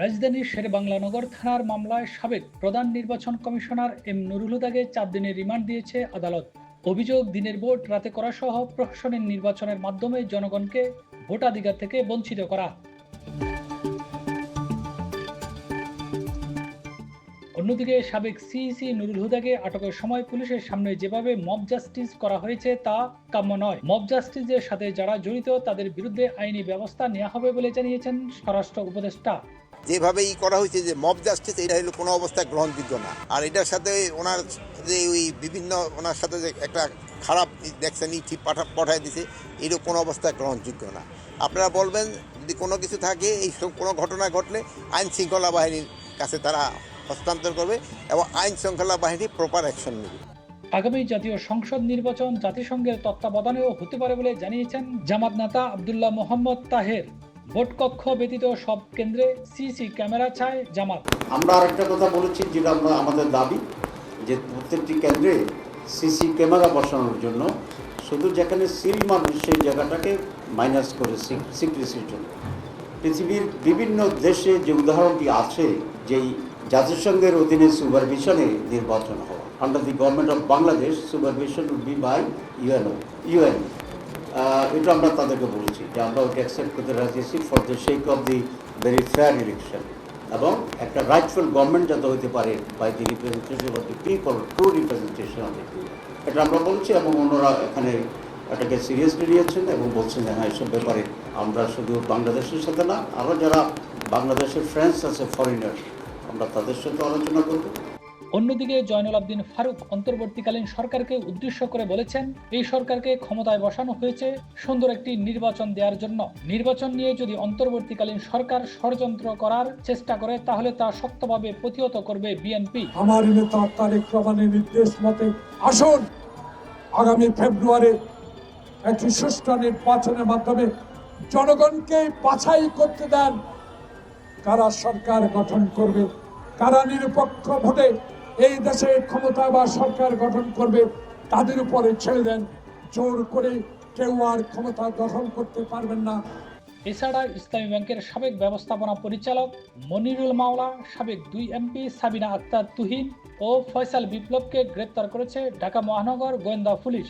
রাজধানীর শেরেবাংলানগর থানার মামলায় সাবেক প্রধান নির্বাচন কমিশনার এম নুরুল হুদাকে চার দিনের রিমান্ড দিয়েছে আদালত। অভিযোগ, দিনের ভোট রাতে করা সহ প্রশাসনের নির্বাচনের মাধ্যমে জনগণকে ভোটাধিকার থেকে বঞ্চিত করা। অন্যদিকে সাবেক সিইসি নুরুল হুদাকে আটকের সময় পুলিশের সামনে যেভাবে মব জাস্টিস করা হয়েছে তা কাম্য নয়। মব জাস্টিসের সাথে যারা জড়িত, তাদের বিরুদ্ধে আইনি ব্যবস্থা নেওয়া হবে বলে জানিয়েছেন স্বরাষ্ট্র উপদেষ্টা। যেভাবে ই করা হয়েছে যে মব জাস্টিস এটা হলো কোনো অবস্থায় গ্রহণযোগ্য না। আর এটার সাথে ওনার যে ওই বিভিন্ন ওনার সাথে যে একটা খারাপ দেখছেন, ই পাঠা পাঠায় দিছে এটা কোনো অবস্থায় গ্রহণযোগ্য না। আপনারা বলবেন, যদি কোনো কিছু থাকে, এই কোনো ঘটনা ঘটলে আইন শৃঙ্খলা বাহিনীর কাছে তারা হস্তান্তর করবে এবং আইন শৃঙ্খলা বাহিনী প্রপার অ্যাকশন নেবে। আগামী জাতীয় সংসদ নির্বাচন জাতিসংঘের তত্ত্বাবধানেও হতে পারে বলে জানিয়েছেন জামাত নেতা আবদুল্লাহ মোহাম্মদ তাহের। ভোট কক্ষ ব্যতীত সব কেন্দ্রে সিসি ক্যামেরা চায় জামাত। আমরা আরেকটা কথা বলেছি, যেটা আমরা আমাদের দাবি, যে প্রত্যেকটি কেন্দ্রে সিসি ক্যামেরা বসানোর জন্য শুধু যেখানে সিল মারবে সেই জায়গাটাকে মাইনাস করে সিক্রেসির জন্য। পৃথিবীর বিভিন্ন দেশে যে উদাহরণটি আছে, যেই জাতিসংঘের অধীনে সুপারভিশনে নির্বাচন হওয়া। Under the government of Bangladesh supervision would be by UNO UN এটা আমরা তাদেরকে বলেছি যে আমরা ওকে অ্যাকসেপ্ট করতে রাজি for the sake of the very fair election এবং একটা রাইটফুল গভর্নমেন্ট যাতে হতে পারে by the representation of the people true representation of the people এটা আমরা বলছি এবং অন্যরা এখানে এটাকে সিরিয়াসলি নিয়েছেন এবং বলছেন যে হ্যাঁ এসব ব্যাপারে আমরা শুধু বাংলাদেশের সাথে না আরও যারা বাংলাদেশের ফ্রেন্ডস আছে ফরেনার আমরা তাদের সাথে আলোচনা করব। অন্যদিকে জয়নুল আবদিন ফারুক অন্তর্বর্তীকালীন সরকারকে উদ্দেশ্য করে বলেছেন, এই সরকারকে ক্ষমতায় বসানো হয়েছে সুন্দর একটি নির্বাচন দেওয়ার জন্য। নির্বাচন নিয়ে যদি অন্তর্বর্তীকালীন সরকার ষড়যন্ত্র করার চেষ্টা করে, তাহলে তা শক্তভাবে প্রতিহত করবে বিএনপি। আমার নেতা তারেক রহমানের নির্দেশ মতে আসুন, আগামী ফেব্রুয়ারি একটি সুষ্ঠু নির্বাচনের মাধ্যমে জনগণকে বাছাই করতে দেন। কারা সরকার গঠন করবে, কারা নিরপেক্ষ ভোটে এই দেশে ক্ষমতা বা সরকার গঠন করবে, তাদের উপরে ছেড়ে দেন। জোর করে কেউ আর ক্ষমতা দখল করতে পারবেন না। এছাড়া ইসলামী ব্যাংকের সাবেক ব্যবস্থাপনা পরিচালক মনিরুল মাওলা, সাবেক দুই এমপি সাবিনা আক্তার তুহিন ও ফয়সাল বিপ্লবকে গ্রেপ্তার করেছে ঢাকা মহানগর গোয়েন্দা পুলিশ।